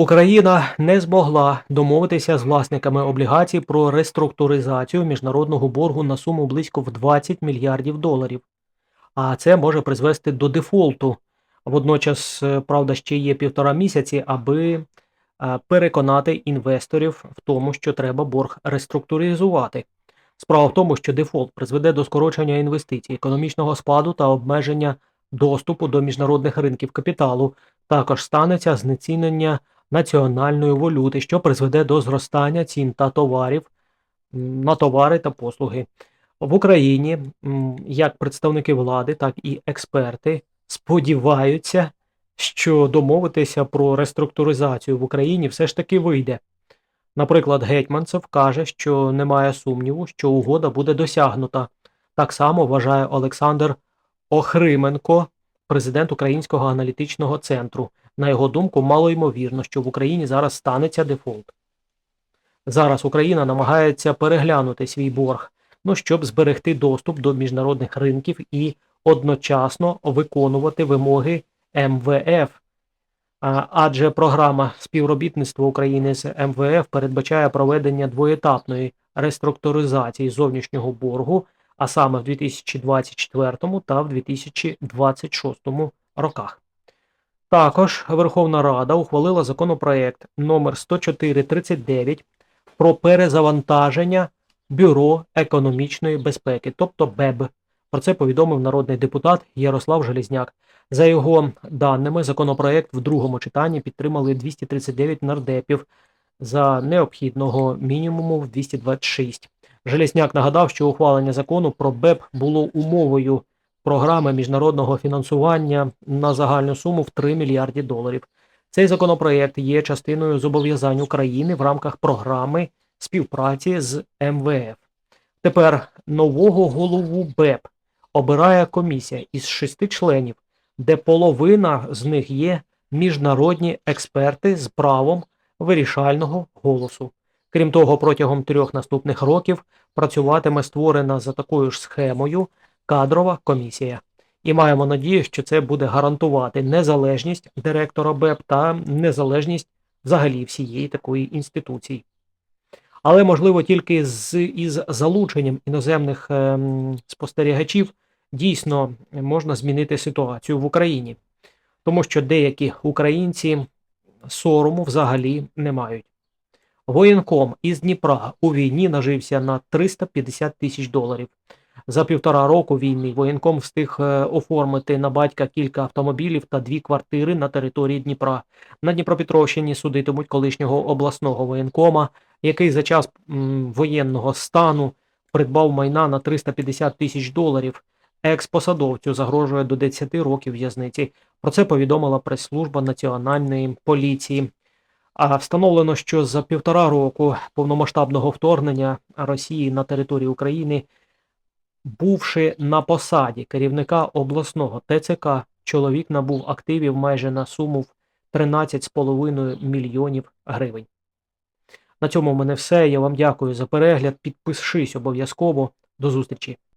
Україна не змогла домовитися з власниками облігацій про реструктуризацію міжнародного боргу на суму близько в 20 мільярдів доларів. А це може призвести до дефолту. Водночас, е, правда, ще є півтора місяці, аби е, переконати інвесторів в тому, що треба борг реструктуризувати. Справа в тому, що дефолт призведе до скорочення інвестицій, економічного спаду та обмеження доступу до міжнародних ринків капіталу. Також станеться знецінення національної валюти, що призведе до зростання цін та товарів на товари та послуги. В Україні як представники влади, так і експерти сподіваються, що домовитися про реструктуризацію в Україні все ж таки вийде. Наприклад, Гетьманцев каже, що немає сумніву, що угода буде досягнута. Так само вважає Олександр Охрименко, президент Українського аналітичного центру. На його думку, мало ймовірно, що в Україні зараз станеться дефолт. Зараз Україна намагається переглянути свій борг, ну щоб зберегти доступ до міжнародних ринків і одночасно виконувати вимоги МВФ. Адже програма співробітництва України з МВФ передбачає проведення двоєтапної реструктуризації зовнішнього боргу, а саме в 2024 та в 2026 роках. Також Верховна Рада ухвалила законопроект номер 10439 про перезавантаження Бюро економічної безпеки, тобто БЕБ. Про це повідомив народний депутат Ярослав Желізняк. За його даними, законопроект в другому читанні підтримали 239 нардепів за необхідного мінімуму в 226. Железняк нагадав, що ухвалення закону про БЕП було умовою програми міжнародного фінансування на загальну суму в 3 мільярді доларів. Цей законопроект є частиною зобов'язань України в рамках програми співпраці з МВФ. Тепер нового голову БЕП обирає комісія із шести членів, де половина з них є міжнародні експерти з правом вирішального голосу. Крім того, протягом трьох наступних років працюватиме створена за такою ж схемою кадрова комісія. І маємо надію, що це буде гарантувати незалежність директора БЕП та незалежність взагалі всієї такої інституції. Але можливо тільки з із залученням іноземних ем, спостерігачів дійсно можна змінити ситуацію в Україні, тому що деякі українці сорому взагалі не мають. Воєнком із Дніпра у війні нажився на 350 тисяч доларів. За півтора року війни воєнком встиг е, оформити на батька кілька автомобілів та дві квартири на території Дніпра. На Дніпропетровщині судитимуть колишнього обласного воєнкома, який за час воєнного стану придбав майна на 350 тисяч доларів. Екс-посадовцю загрожує до 10 років в'язниці. Про це повідомила прес-служба Національної поліції. А встановлено, що за півтора року повномасштабного вторгнення Росії на територію України, бувши на посаді керівника обласного ТЦК, чоловік набув активів майже на суму в 13,5 мільйонів гривень. На цьому в мене все. Я вам дякую за перегляд. Підпишись обов'язково. До зустрічі!